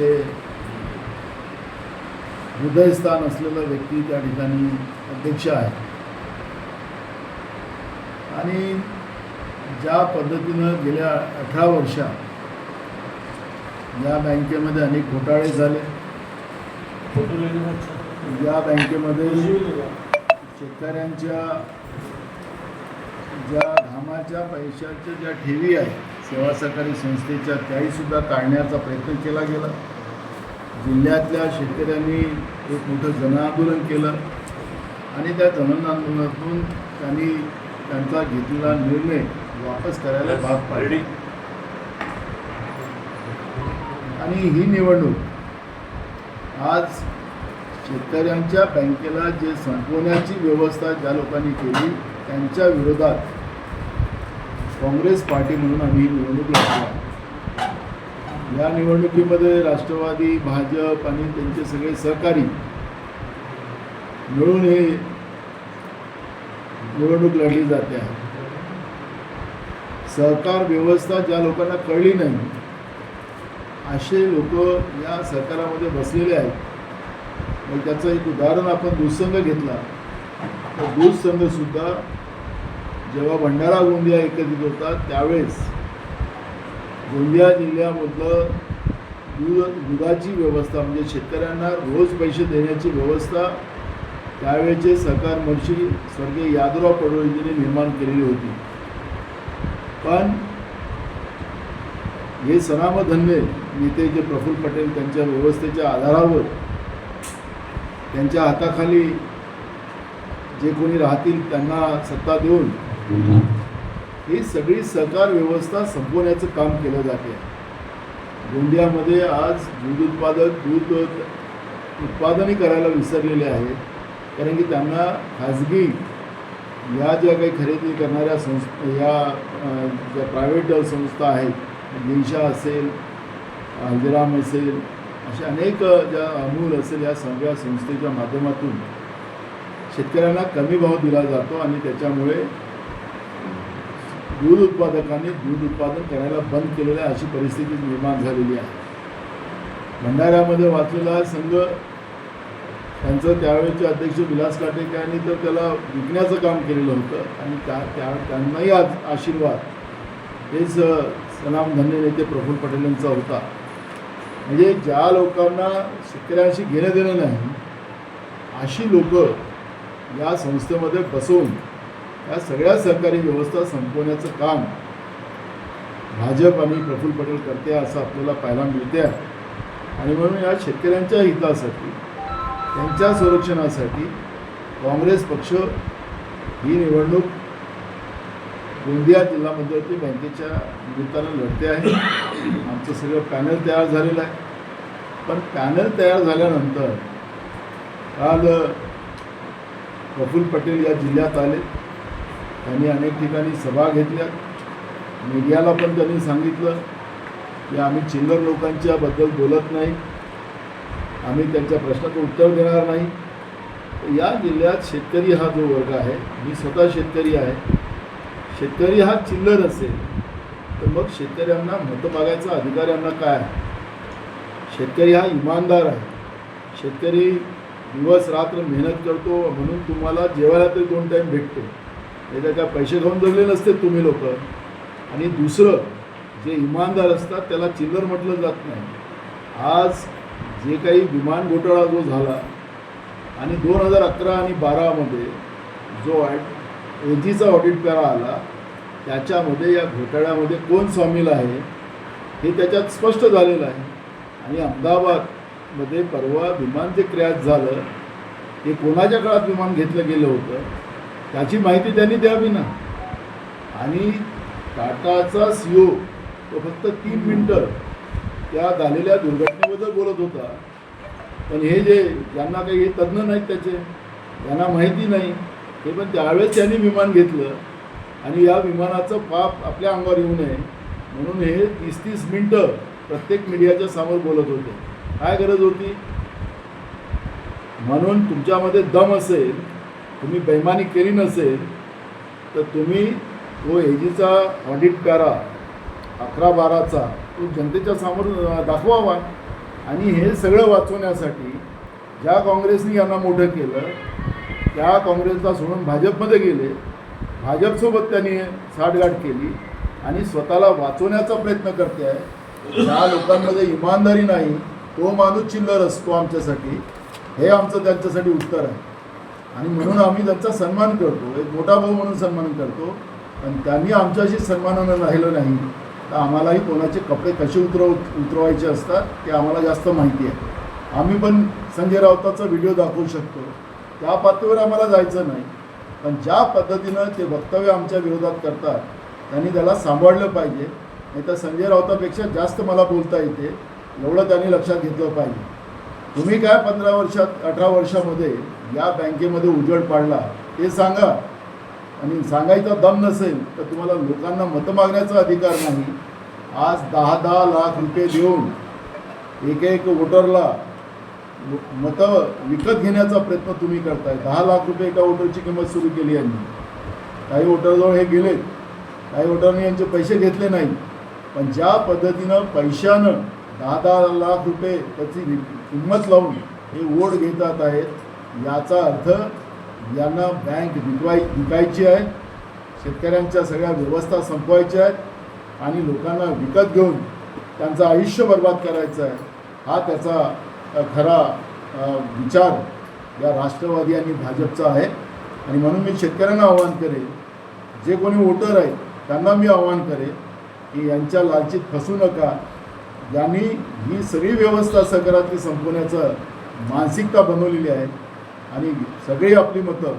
बँकेचे हृदयस्थान असलेला व्यक्ती त्या ठिकाणी अध्यक्ष आहे. आणि ज्या पद्धतीनं गेल्या अठरा वर्षात या बँकेमध्ये अनेक घोटाळे झाले. या बँकेमध्ये शेतकऱ्यांच्या ज्या घामाच्या पैशाच्या ज्या ठेवी आहेत सेवा सहकारी संस्थेच्या त्याहीसुद्धा काढण्याचा प्रयत्न केला गेला. जिल्ह्यातल्या शेतकऱ्यांनी एक मोठं जनआंदोलन केलं आणि त्या जनआंदोलनातून त्यांनी त्यांचा घेतलेला निर्णय वापस करायला भाग पाडले. आणि ही निवडणूक आज शेतकऱ्यांच्या बँकेला जे संपवण्याची व्यवस्था ज्या लोकांनी केली त्यांच्या विरोधात काँग्रेस पार्टी म्हणून आम्ही निवडणूक आहे. या निवडणुकीमध्ये राष्ट्रवादी भाजप आणि त्यांचे सगळे सहकारी मिळून हे निवडणूक लढली जाते. आहे सहकार व्यवस्था ज्या लोकांना कळली नाही असे लोक या सरकारामध्ये बसलेले आहेत. मग त्याचं एक उदाहरण आपण दूधसंघ घेतला. तर दूध जेव्हा भंडारा गोंदिया एकत्रित होता त्यावेळेस गोंदिया जिल्ह्यामधलं दूध दुधाची व्यवस्था म्हणजे शेतकऱ्यांना रोज पैसे देण्याची व्यवस्था त्यावेळेचे सरकार मंत्री स्वर्गीय यादवराव पडवळीजींनी निर्माण केलेली होती. पण हे सनामधन्य नेते जे प्रफुल्ल पटेल त्यांच्या व्यवस्थेच्या आधारावर त्यांच्या हाताखाली जे कोणी राहतील त्यांना सत्ता देऊन ही सगळी सहकार व्यवस्था संपवण्याचं काम केलं जाते. गोंदियामध्ये आज दूध उत्पादक दूध उत्पादनही करायला विसरलेले आहेत. कारण की त्यांना खाजगी या ज्या काही खरेदी करणाऱ्या संस्था या ज्या प्रायव्हेट संस्था आहेत दिनशा असेल हल्दीराम असेल अशा अनेक ज्या अमूल असेल या सगळ्या संस्थेच्या माध्यमातून शेतकऱ्यांना कमी भाव दिला जातो आणि त्याच्यामुळे दूध उत्पादकांनी दूध उत्पादन करायला बंद केलेलं आहे अशी परिस्थिती निर्माण झालेली आहे. भंडाऱ्यामध्ये वाचलेला संघ त्यांचं त्यावेळेचे अध्यक्ष विलास काटेकर यांनी तर त्याला विकण्याचं काम केलेलं होतं आणि त्या त्या त्यांनाही आज आशीर्वाद. हेच सलाम धन्य नेते प्रफुल्ल पटेल यांचा होता. म्हणजे ज्या लोकांना शेतकऱ्यांशी घेणं देणं नाही अशी लोक या संस्थेमध्ये बसवून या सगळ्या सहकारी व्यवस्था संपवण्याचं काम भाजप आणि प्रफुल्ल पटेल करते असं आपल्याला पाहायला मिळते आहे आणि म्हणून या शेतकऱ्यांच्या हितासाठी त्यांच्या संरक्षणासाठी काँग्रेस पक्ष ही निवडणूक गोंदिया जिल्हा मध्यवर्ती बँकेच्या निमित्तानं लढते आहे. आमचं सगळं पॅनल तयार झालेलं आहे. पण पॅनल तयार झाल्यानंतर काल प्रफुल्ल पटेल या जिल्ह्यात आले. त्यांनी अनेक ठिकाणी सभा घेतल्या. मीडियाला पण त्यांनी सांगितलं की आम्ही चिल्लर लोकांच्या बद्दल बोलत नाही. आम्ही त्यांच्या प्रश्नाचं उत्तर देणार नाही. या जिल्ह्यात शेतकरी हा जो वर्ग आहे मी स्वतः शेतकरी आहे. शेतकरी हा चिल्लर असेल तर मग शेतकऱ्यांना मतं मागायचा अधिकार यांना काय आहे? शेतकरी हा इमानदार आहे. शेतकरी दिवस रात्र मेहनत करतो म्हणून तुम्हाला जेवायला तरी दोन टाईम भेटतो. त्याच्या तर काय पैसे खाऊन जगले नसते तुम्ही लोक. आणि दुसरं जे इमानदार असतात त्याला चिल्लर म्हटलं जात नाही. आज जे काही विमान घोटाळा जो झाला आणि दोन हजार अकरा आणि बारामध्ये जो एजीचा ऑडिट करा आला त्याच्यामध्ये या घोटाळ्यामध्ये कोण सामील आहे हे त्याच्यात स्पष्ट झालेलं आहे. आणि अहमदाबादमध्ये परवा विमान जे क्रॅश झालं ते कोणाच्या काळात विमान घेतलं गेलं होतं त्याची माहिती त्यांनी द्यावी ना. आणि टाटाचा सी तो फक्त तीन मिनटं त्या झालेल्या दुर्घटनेबद्दल बोलत होता. पण हे जे ज्यांना काही हे तज्ज्ञ नाहीत त्याचे त्यांना माहिती नाही हे पण त्यावेळेस त्यांनी विमान घेतलं. आणि या विमानाचं पाप आपल्या अंगावर येऊ नये म्हणून हे तीस तीस मिनटं प्रत्येक मीडियाच्या समोर बोलत होते. काय गरज होती? म्हणून तुमच्यामध्ये दम असेल तुम्ही बैमानी केली नसेल तर तुम्ही तो एजीचा ऑडिट करा. अकरा बाराचा. तो जनतेच्या समोर दाखवावा. आणि हे सगळं वाचवण्यासाठी ज्या काँग्रेसने यांना मोठं केलं त्या काँग्रेसला सोडून भाजपमध्ये गेले. भाजपसोबत त्यांनी साठगाठ केली आणि स्वतःला वाचवण्याचा प्रयत्न करते आहे ज्या लोकांमध्ये इमानदारी नाही तो माणूस चिल्लर असतो आमच्यासाठी. हे आमचं त्यांच्यासाठी उत्तर आहे. आणि म्हणून आम्ही त्यांचा सन्मान करतो. एक मोठा भाऊ म्हणून सन्मान करतो. पण त्यांनी आमच्याशी सन्मानानं राहिलं नाही. तर आम्हालाही कोणाचे कपडे कसे उतरव उतरवायचे असतात ते आम्हाला जास्त माहिती आहे. आम्ही पण संजय राऊताचा व्हिडिओ दाखवू शकतो. त्या पातळीवर आम्हाला जायचं नाही. पण ज्या पद्धतीनं ते वक्तव्य आमच्या विरोधात करतात त्यांनी त्याला सांभाळलं पाहिजे. नाही तर संजय राऊतापेक्षा जास्त मला बोलता येते. एवढं त्यांनी लक्षात घेतलं पाहिजे. तुम्ही काय पंधरा वर्षात अठरा वर्षामध्ये या बँकेमध्ये उजड पाडला ते सांगा. आणि सांगायचा दम नसेल तर तुम्हाला लोकांना मतं मागण्याचा अधिकार नाही. आज दहा दहा लाख रुपये देऊन एक एक वोटरला मतं विकत घेण्याचा प्रयत्न तुम्ही करताय. दहा लाख रुपये एका वोटरची किंमत सुरू केली यांनी. काही वोटरजवळ हे गेलेत. काही वोटरने यांचे पैसे घेतले नाही पण ज्या पद्धतीनं पैशानं दहा दहा लाख रुपये त्याची वि- किंमत लावून हे वोट घेतात आहेत. याचा अर्थ यांना बँक विकवाय विकायची आहे. शेतकऱ्यांच्या सगळ्या व्यवस्था संपवायच्या आहेत आणि लोकांना विकत घेऊन त्यांचं आयुष्य बर्बाद करायचं आहे. हा त्याचा खरा विचार या राष्ट्रवादी आणि भाजपचा आहे. आणि म्हणून मी शेतकऱ्यांना आवाहन करेन जे कोणी वोटर आहेत त्यांना मी आवाहन करेन की यांच्या लालचीत फसू नका. यांनी ही सगळी व्यवस्था सकारात्मक संपवण्याचं मानसिकता बनवलेली आहे. आणि सगळी आपली मतं